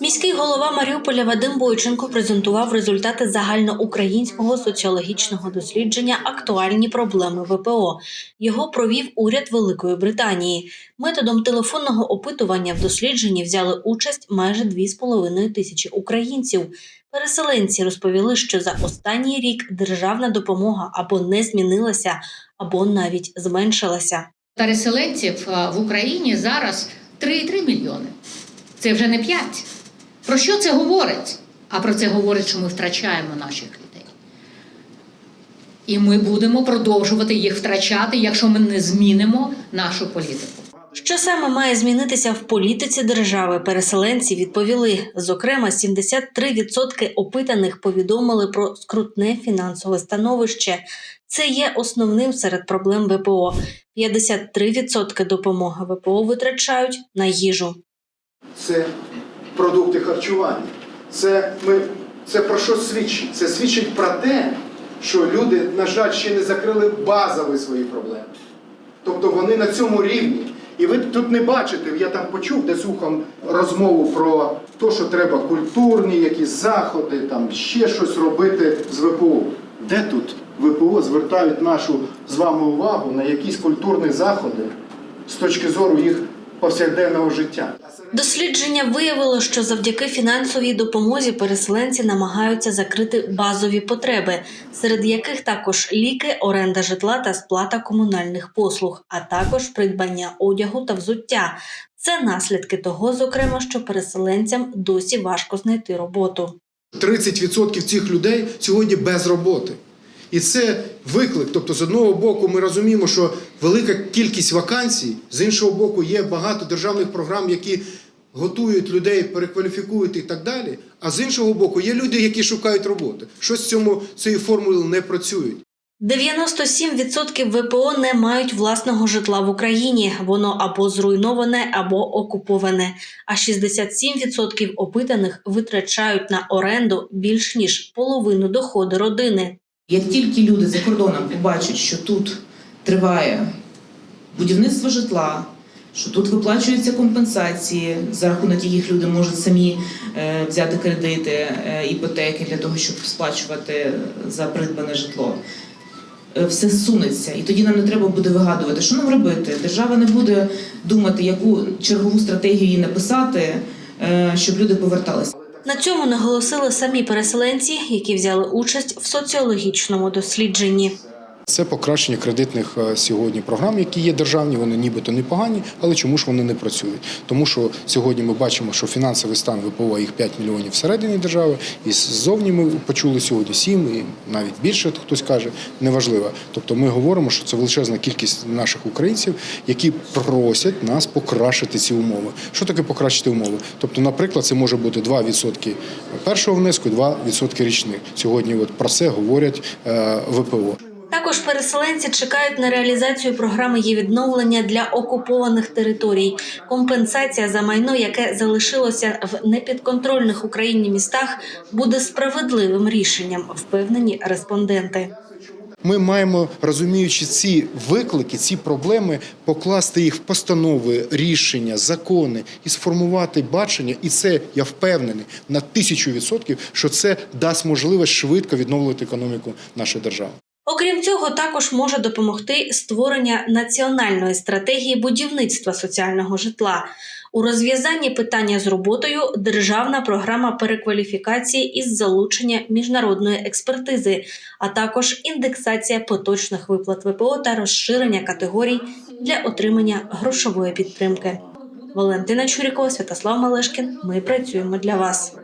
Міський голова Маріуполя Вадим Бойченко презентував результати загальноукраїнського соціологічного дослідження Актуальні проблеми ВПО. Його провів уряд Великої Британії. Методом телефонного опитування в дослідженні взяли участь майже 2,5 тисячі українців. Переселенці розповіли, що за останній рік державна допомога або не змінилася, або навіть зменшилася. Переселенців е, в Україні зараз 3,3 мільйони. Це вже не 5. Про що це говорить? А про це говорить, що ми втрачаємо наших людей. І ми будемо продовжувати їх втрачати, якщо ми не змінимо нашу політику. Що саме має змінитися в політиці держави? Переселенці відповіли. Зокрема, 73% опитаних повідомили про скрутне фінансове становище. Це є основним серед проблем ВПО. 53% допомоги ВПО витрачають на їжу. це продукти харчування. Це, ми, це про що свідчить? Це свідчить про те, що люди, на жаль, ще не закрили базові свої проблеми. Тобто вони на цьому рівні. І ви тут не бачите, я там почув десь ухом розмову про те, що треба культурні якісь заходи, там ще щось робити з ВПО. Де тут ВПО звертають нашу з вами увагу на якісь культурні заходи з точки зору їх повсякденного життя? Дослідження виявило, що завдяки фінансовій допомозі переселенці намагаються закрити базові потреби, серед яких також ліки, оренда житла та сплата комунальних послуг, а також придбання одягу та взуття. Це наслідки того, зокрема, що переселенцям досі важко знайти роботу. 30% цих людей сьогодні без роботи. І це виклик. Тобто, з одного боку, ми розуміємо, що велика кількість вакансій, з іншого боку, є багато державних програм, які готують людей, перекваліфікують і так далі. А з іншого боку, є люди, які шукають роботи. Щось в цьому цієї формули не працюють. 97% ВПО не мають власного житла в Україні. Воно або зруйноване, або окуповане. А 67% опитаних витрачають на оренду більш ніж половину доходу родини. Як тільки люди за кордоном побачать, що тут триває будівництво житла, що тут виплачуються компенсації, за рахунок яких люди можуть самі е, взяти кредити, е, іпотеки для того, щоб сплачувати за придбане житло. е, Все сунеться, і тоді нам не треба буде вигадувати, що нам робити. Держава не буде думати, яку чергову стратегію їй написати, щоб люди поверталися. На цьому наголосили самі переселенці, які взяли участь в соціологічному дослідженні. Це покращення кредитних е, сьогодні програм, які є державні, вони нібито непогані, але чому ж вони не працюють? Тому що сьогодні ми бачимо, що фінансовий стан ВПО їх 5 мільйонів всередині держави, і ззовні ми почули сьогодні 7, і навіть більше хтось каже, неважливо. Тобто ми говоримо, що це величезна кількість наших українців, які просять нас покращити ці умови. Що таке покращити умови? Тобто, наприклад, це може бути 2% першого внеску, і 2% річних. Сьогодні от про це говорять е, ВПО. Також переселенці чекають на реалізацію програми є відновлення для окупованих територій. Компенсація за майно, яке залишилося в непідконтрольних Україні містах, буде справедливим рішенням, впевнені респонденти. Ми маємо, розуміючи ці виклики, ці проблеми, покласти їх в постанови, рішення, закони і сформувати бачення. І це я впевнений на тисячу відсотків, що це дасть можливість швидко відновлювати економіку нашої держави. Окрім цього, також може допомогти створення національної стратегії будівництва соціального житла. У розв'язанні питання з роботою державна програма перекваліфікації із залучення міжнародної експертизи, а також індексація поточних виплат ВПО та розширення категорій для отримання грошової підтримки. Валентина Чурікова, Святослав Малешкін. Ми працюємо для вас.